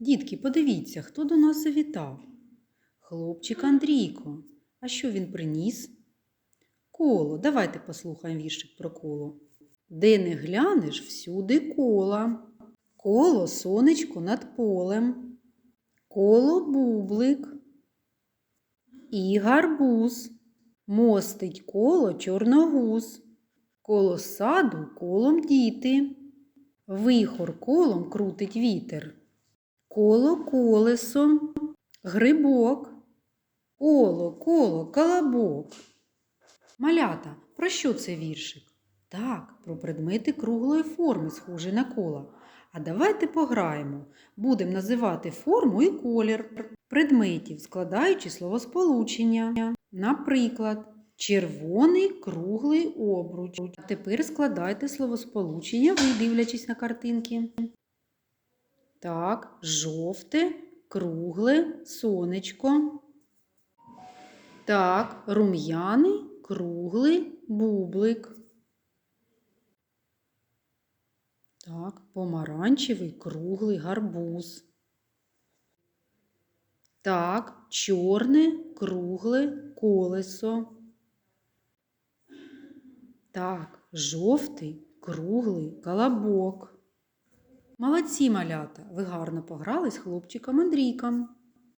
Дітки, подивіться, хто до нас завітав? Хлопчик Андрійко. А що він приніс? Коло. Давайте послухаємо віршик про коло. Де не глянеш, всюди кола. Коло сонечко над полем. Коло бублик. І гарбуз. Мостить коло чорногуз. Коло саду колом діти. Вихор колом крутить вітер. Коло колесо, грибок, коло, коло, колобок. Малята, про що це віршик? Так, про предмети круглої форми, схожі на коло. А давайте пограємо. Будемо називати форму і колір предметів, складаючи словосполучення. Наприклад, червоний круглий обруч. А тепер складайте словосполучення, ви дивлячись на картинки. Так, жовте, кругле, сонечко. Так, рум'яний, круглий бублик. Так, помаранчевий, круглий гарбуз. Так, чорне, кругле колесо. Так, жовтий, круглий колобок. Молодці малята, ви гарно пограли з хлопчиком Андрійком.